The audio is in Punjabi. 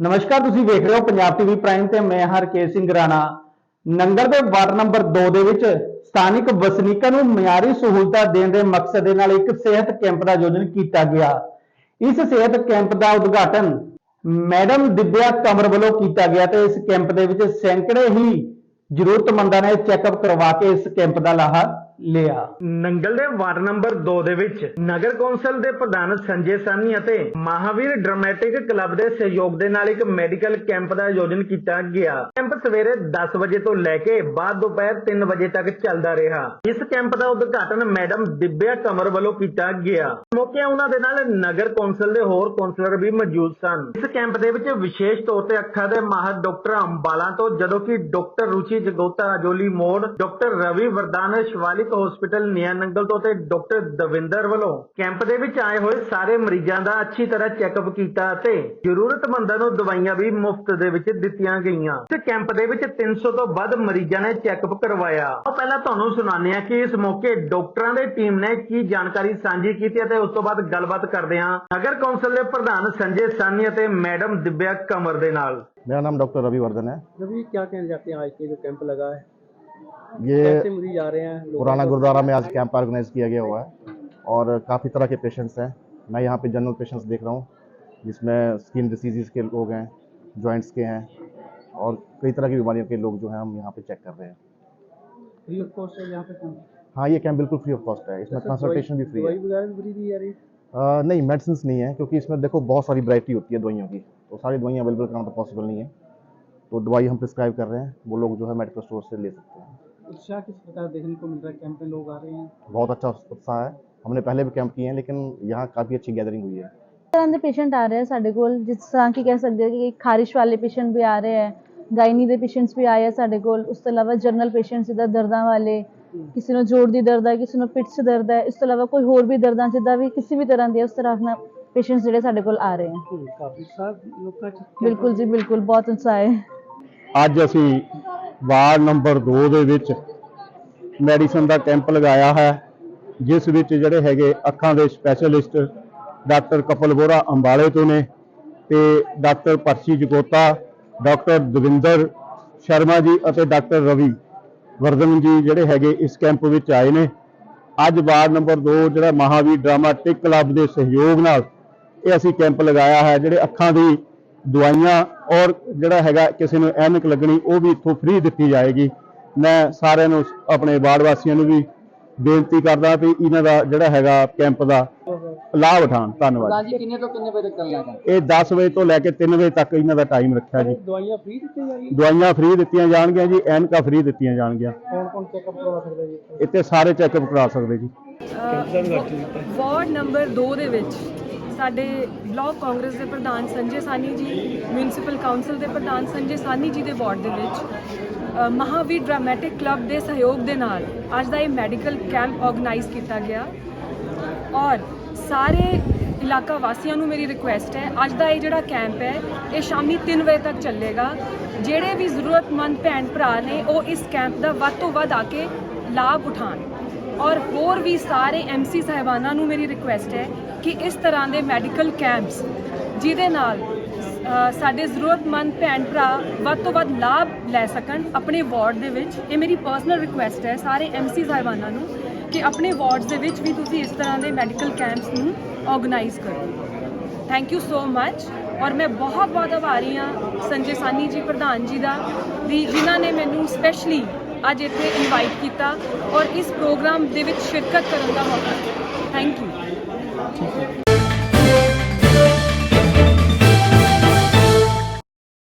ਨਮਸਕਾਰ, ਤੁਸੀਂ ਵੇਖ ਰਹੇ ਹੋ ਪੰਜਾਬ ਟੀਵੀ ਪ੍ਰਾਈਮ ਤੇ ਮੈਂ ਹਰਕੇਸ਼ ਸਿੰਘ ਰਾਣਾ। ਨੰਗਲ ਦੇ ਵਾਰਡ ਨੰਬਰ 2 ਦੇ ਵਿੱਚ ਸਥਾਨਿਕ ਵਸਨੀਕਾਂ ਨੂੰ ਮਿਆਰੀ ਸਹੂਲਤਾਂ ਦੇਣ ਦੇ ਮਕਸਦ ਦੇ ਨਾਲ ਇੱਕ ਸਿਹਤ ਕੈਂਪ ਦਾ ਆਯੋਜਨ ਕੀਤਾ ਗਿਆ। ਇਸ ਸਿਹਤ ਕੈਂਪ ਦਾ ਉਦਘਾਟਨ ਮੈਡਮ ਦਿਵਿਆ ਕਮਰ ਵੱਲੋਂ ਕੀਤਾ ਗਿਆ ਤੇ ਇਸ ਕੈਂਪ ਦੇ ਵਿੱਚ ਸੈਂਕੜੇ ਹੀ ਜ਼ਰੂਰਤਮੰਦਾਂ ਨੇ ਚੈੱਕਅਪ ਕਰਵਾ ਕੇ ਇਸ ਕੈਂਪ ਦਾ ਲਾਹਾ। ਲਿਆ। ਨੰਗਲ ਦੇ ਵਾਰਡ ਨੰਬਰ 2 ਦੇ ਵਿੱਚ ਨਗਰ ਕੌਂਸਲ ਦੇ ਪ੍ਰਧਾਨ ਸੰਜੇ ਸਾਨੀ ਅਤੇ ਮਹਾਵੀਰ ਡਰਾਮੈਟਿਕ ਕਲੱਬ ਦੇ ਸਹਿਯੋਗ ਦੇ ਨਾਲ ਇੱਕ ਮੈਡੀਕਲ ਕੈਂਪ ਦਾ ਆਯੋਜਨ ਕੀਤਾ ਗਿਆ। ਕੈਂਪ ਸਵੇਰੇ 10 ਵਜੇ ਤੋਂ ਲੈ ਕੇ ਬਾਅਦ ਦੁਪਹਿਰ 3 ਵਜੇ ਤੱਕ ਚੱਲਦਾ ਰਿਹਾ। ਇਸ ਕੈਂਪ ਦਾ ਉਦਘਾਟਨ ਮੈਡਮ ਦਿਵਿਆ ਕਮਰ ਵੱਲੋਂ ਕੀਤਾ ਗਿਆ। ਮੌਕੇ ਉਹਨਾਂ ਦੇ ਨਾਲ ਨਗਰ ਕੌਂਸਲ ਦੇ ਹੋਰ ਕੌਂਸਲਰ ਵੀ ਮੌਜੂਦ ਸਨ। ਇਸ ਕੈਂਪ ਦੇ ਵਿੱਚ ਵਿਸ਼ੇਸ਼ ਤੌਰ ਤੇ ਅੱਖਾਂ ਦੇ ਮਾਹਰ ਡਾਕਟਰ ਅੰਬਾਲਾ ਤੋਂ, ਜਦੋਂ ਕਿ ਡਾਕਟਰ ਰੁਚੀ ਜਗੋਤਾ, ਅਜੋਲੀ ਮੋੜ, ਡਾਕਟਰ ਰਵੀ ਵਰਦਾਨ ਸ਼ਿਵਾਲਿਕ ਹਸਪੀਟਲ ਨਿਆ ਨੰਗਲ ਤੋਂ ਤੇ ਡਾਕਟਰ ਦਵਿੰਦਰ ਵੱਲੋਂ ਕੈਂਪ ਦੇ ਵਿੱਚ ਆਏ ਹੋਏ ਸਾਰੇ ਮਰੀਜ਼ਾਂ ਦਾ ਅੱਛੀ ਤਰ੍ਹਾਂ ਚੈੱਕਅਪ ਕੀਤਾ ਅਤੇ ਜ਼ਰੂਰਤਮੰਦਾਂ ਨੂੰ ਦਵਾਈਆਂ ਵੀ ਮੁਫਤ ਦੇ ਵਿੱਚ ਦਿੱਤੀਆਂ ਗਈਆਂ ਇਸ ਕੈਂਪ ਦੇ ਵਿੱਚ 300 ਤੋਂ ਵੱਧ ਮਰੀਜ਼ਾਂ ਨੇ ਚੈੱਕਅਪ ਕਰਵਾਇਆ ਉਹ ਪਹਿਲਾਂ ਤੁਹਾਨੂੰ ਸੁਣਾਉਂਦੇ ਹਾਂ ਕਿ ਇਸ ਮੌਕੇ ਡਾਕਟਰਾਂ ਦੀ ਟੀਮ ਨੇ ਕੀ ਜਾਣਕਾਰੀ ਸਾਂਝੀ ਕੀਤੀ ਅਤੇ ਉਸ ਤੋਂ ਬਾਅਦ ਗੱਲਬਾਤ ਕਰਦੇ ਹਾਂ ਨਗਰ ਕੌਂਸਲ ਦੇ ਪ੍ਰਧਾਨ ਸੰਜੇ ਸਾਨੀ ਅਤੇ ਮੈਡਮ ਦਿਵਿਆ ਕਮਰ ਦੇ ਨਾਲ मेरा नाम डॉक्टर रवि वर्धन है रवि क्या कहना चाहते हैं आज के जो कैंप लगा है ये मरीज़ आ रहे हैं पुराना गुरुद्वारा में आज कैंप ऑर्गेनाइज किया गया हुआ है और काफ़ी तरह के पेशेंट्स हैं। मैं यहाँ पे जनरल पेशेंट्स देख रहा हूँ जिसमें स्किन डिसीज़ के लोग हैं जॉइंट्स के हैं और कई तरह की बीमारियों के लोग जो हैं हम यहाँ पे चेक कर रहे हैं। फ्री ऑफ़ कॉस्ट है यहाँ पे हाँ ये कैंप बिल्कुल फ्री ऑफ़ कॉस्ट है। इसमें अच्छा, कंसल्टेशन भी फ्री है। वगैरह भी फ्री है? नहीं मेडिसिन नहीं है क्योंकि इसमें देखो बहुत सारी वरायटी होती है दवाइयों की। तो सारी दवाइयाँ अवेलेबल कराना तो पॉसिबल नहीं है। तो दवाई हम प्रिस्क्राइब कर रहे हैं वो लोग जो है मेडिकल स्टोर से ले सकते हैं। उत्साह किस प्रकार देखने को मिल रहा है कैंप में लोग आ रहे हैं बहुत अच्छा उत्साह है हमने पहले भी कैंप किए हैं लेकिन यहाँ काफ़ी अच्छी गैदरिंग हुई है ਤਰ੍ਹਾਂ ਦੇ ਪੇਸ਼ੈਂਟ ਆ ਰਹੇ ਆ ਸਾਡੇ ਕੋਲ ਜਿਸ ਤਰ੍ਹਾਂ ਕਿ ਕਹਿ ਸਕਦੇ ਹਾਂ ਕਿ ਖਾਰਿਸ਼ ਵਾਲੇ ਪੇਸ਼ੈਂਟ ਵੀ ਆ ਰਹੇ ਹੈ ਗਾਇਨੀ ਦੇ ਪੇਸ਼ੈਂਟਸ ਵੀ ਆਏ ਆ ਸਾਡੇ ਕੋਲ ਉਸ ਤੋਂ ਇਲਾਵਾ ਜਨਰਲ ਪੇਸ਼ੈਂਟਸ ਜਿੱਦਾਂ ਦਰਦਾਂ ਵਾਲੇ ਕਿਸੇ ਨੂੰ ਜੋੜ ਦੀ ਦਰਦ ਹੈ ਕਿਸੇ ਨੂੰ ਪਿੱਠ 'ਚ ਦਰਦ ਹੈ ਇਸ ਤੋਂ ਇਲਾਵਾ ਕੋਈ ਹੋਰ ਵੀ ਦਰਦਾਂ ਜਿੱਦਾਂ ਵੀ ਕਿਸੇ ਵੀ ਤਰ੍ਹਾਂ ਦੀ ਹੈ, ਉਸ ਤਰ੍ਹਾਂ ਨਾਲ ਪੇਸ਼ੈਂਟਸ ਜਿਹੜੇ ਸਾਡੇ ਕੋਲ ਆ ਰਹੇ ਹੈ काफी साथ लोग का ਬਿਲਕੁਲ ਜੀ ਬਿਲਕੁਲ ਬਹੁਤ ਉਤਸ਼ਾਹ ਹੈ ਅੱਜ ਅਸੀਂ ਵਾਰਡ ਨੰਬਰ 2 ਦੇ ਵਿੱਚ ਮੈਡੀਸਨ ਦਾ ਕੈਂਪ ਲਗਾਇਆ ਹੈ, ਜਿਸ ਵਿੱਚ ਜਿਹੜੇ ਹੈਗੇ ਅੱਖਾਂ ਦੇ ਸਪੈਸ਼ਲਿਸਟ ਡਾਕਟਰ ਕਪਲ ਬੋਰਾ ਅੰਬਾਲੇ ਤੋਂ ਨੇ ਤੇ ਡਾਕਟਰ ਪਰਸ਼ੀ ਜਗੋਤਾ ਡਾਕਟਰ ਦਵਿੰਦਰ ਸ਼ਰਮਾ ਜੀ ਅਤੇ ਡਾਕਟਰ ਰਵੀ ਵਰਧਨ ਜੀ ਜਿਹੜੇ ਹੈਗੇ ਇਸ ਕੈਂਪ ਵਿੱਚ ਆਏ ਨੇ। ਅੱਜ ਵਾਰਡ ਨੰਬਰ 2 ਜਿਹੜਾ ਮਹਾਵੀਰ ਡਰਾਮਾਟਿਕ ਕਲੱਬ ਦੇ ਸਹਿਯੋਗ ਨਾਲ ਇਹ ਅਸੀਂ ਕੈਂਪ ਲਗਾਇਆ ਹੈ, ਜਿਹੜੇ ਅੱਖਾਂ ਦੀ ਦਵਾਈਆਂ ਔਰ ਜਿਹੜਾ ਹੈਗਾ ਕਿਸੇ ਨੂੰ ਐਨਕ ਲੱਗਣੀ ਉਹ ਵੀ ਇੱਥੋਂ ਫ੍ਰੀ ਦਿੱਤੀ ਜਾਏਗੀ। ਮੈਂ ਸਾਰਿਆਂ ਨੂੰ ਆਪਣੇ ਵਾਰਡ ਵਾਸੀਆਂ ਨੂੰ ਵੀ ਬੇਨਤੀ ਕਰਦਾ ਵੀ ਇਹਨਾਂ ਦਾ ਜਿਹੜਾ ਹੈਗਾ ਕੈਂਪ ਦਾ ਲਾਭ ਉਠਾਉਣ। ਧੰਨਵਾਦ। ਜੀ ਕਿੰਨੇ ਤੋਂ ਕਿੰਨੇ ਵਜੇ ਤੱਕ ਚੱਲਣਾ ਇਹ 10 ਵਜੇ ਤੋਂ ਲੈ ਕੇ 3 ਵਜੇ ਤੱਕ ਇਹਨਾਂ ਦਾ ਟਾਈਮ ਰੱਖਿਆ ਜੀ। ਦਵਾਈਆਂ ਫ੍ਰੀ ਦਿੱਤੀਆਂ ਜਾਣਗੀਆਂ? ਦਵਾਈਆਂ ਫ੍ਰੀ ਦਿੱਤੀਆਂ ਜਾਣਗੀਆਂ ਜੀ ਐਨਕਾ ਫ੍ਰੀ ਦਿੱਤੀਆਂ ਜਾਣਗੀਆਂ। ਕੌਣ ਕੌਣ ਚੈੱਕਅਪ ਕਰਵਾ ਸਕਦਾ ਜੀ ਇੱਥੇ? ਸਾਰੇ ਚੈੱਕਅਪ ਕਰਾ ਸਕਦੇ ਜੀ। ਵਾਰਡ ਨੰਬਰ 2 ਦੇ ਵਿੱਚ ਸਾਡੇ ਬਲਾਕ ਕਾਂਗਰਸ ਦੇ ਪ੍ਰਧਾਨ ਸੰਜੇ ਸਾਨੀ ਜੀ ਮਿਊਨਿਸਪਲ ਕਾਉਂਸਲ ਦੇ ਪ੍ਰਧਾਨ ਸੰਜੇ ਸਾਨੀ ਜੀ ਦੇ ਵਾਰਡ ਦੇ ਵਿੱਚ ਅ, ਮਹਾਵੀਰ ਡਰਾਮੈਟਿਕ ਕਲੱਬ ਦੇ ਸਹਿਯੋਗ ਦੇ ਨਾਲ ਅੱਜ ਦਾ ਇਹ ਮੈਡੀਕਲ ਕੈਂਪ ਆਰਗੇਨਾਈਜ਼ ਕੀਤਾ ਗਿਆ। ਔਰ ਸਾਰੇ ਇਲਾਕਾ ਵਾਸੀਆਂ ਨੂੰ ਮੇਰੀ ਰਿਕੁਐਸਟ ਹੈ ਅੱਜ ਦਾ ਇਹ ਜਿਹੜਾ ਕੈਂਪ ਹੈ ਇਹ ਸ਼ਾਮੀ 3 ਵਜੇ ਤੱਕ ਚੱਲੇਗਾ। ਜਿਹੜੇ ਵੀ ਜ਼ਰੂਰਤਮੰਦ ਭੈਣ ਭਰਾ ਨੇ ਉਹ ਇਸ ਕੈਂਪ ਦਾ ਵੱਧ ਤੋਂ ਵੱਧ ਆ ਕੇ ਲਾਭ ਉਠਾਉਣ। ਔਰ ਹੋਰ ਵੀ ਸਾਰੇ ਐਮਸੀ ਸਾਹਿਬਾਨਾਂ ਨੂੰ ਮੇਰੀ ਰਿਕੁਐਸਟ ਹੈ ਕਿ ਇਸ ਤਰ੍ਹਾਂ ਦੇ ਮੈਡੀਕਲ ਕੈਂਪਸ ਜਿਹਦੇ ਨਾਲ ਸਾਡੇ ਜ਼ਰੂਰਤਮੰਦ ਭੈਣ ਭਰਾ ਵੱਧ ਤੋਂ ਵੱਧ ਲਾਭ ਲੈ ਸਕਣ ਆਪਣੇ ਵਾਰਡ ਦੇ ਵਿੱਚ। ਇਹ ਮੇਰੀ ਪਰਸਨਲ ਰਿਕੁਐਸਟ ਹੈ ਸਾਰੇ ਐਮਸੀ ਸਾਹਿਬਾਨਾਂ ਨੂੰ ਕਿ ਆਪਣੇ ਵਾਰਡਸ ਦੇ ਵਿੱਚ ਵੀ ਤੁਸੀਂ ਇਸ ਤਰ੍ਹਾਂ ਦੇ ਮੈਡੀਕਲ ਕੈਂਪਸ ਨੂੰ ਆਰਗੇਨਾਈਜ਼ ਕਰੋ। ਥੈਂਕ ਯੂ ਸੋ ਮੱਚ ਔਰ ਮੈਂ ਬਹੁਤ ਬਹੁਤ ਆਭਾਰੀ ਹਾਂ ਸੰਜੇ ਸਾਨੀ ਜੀ, ਪ੍ਰਧਾਨ ਜੀ ਦਾ, ਵੀ ਜਿਨ੍ਹਾਂ ਨੇ ਮੈਨੂੰ ਸਪੈਸ਼ਲੀ ਅੱਜ ਇੱਥੇ ਇਨਵਾਈਟ ਕੀਤਾ ਔਰ ਇਸ ਪ੍ਰੋਗਰਾਮ ਦੇ ਵਿੱਚ ਸ਼ਿਰਕਤ ਕਰਨ ਦਾ ਮੌਕਾ ਦਿੱਤਾ। Thank you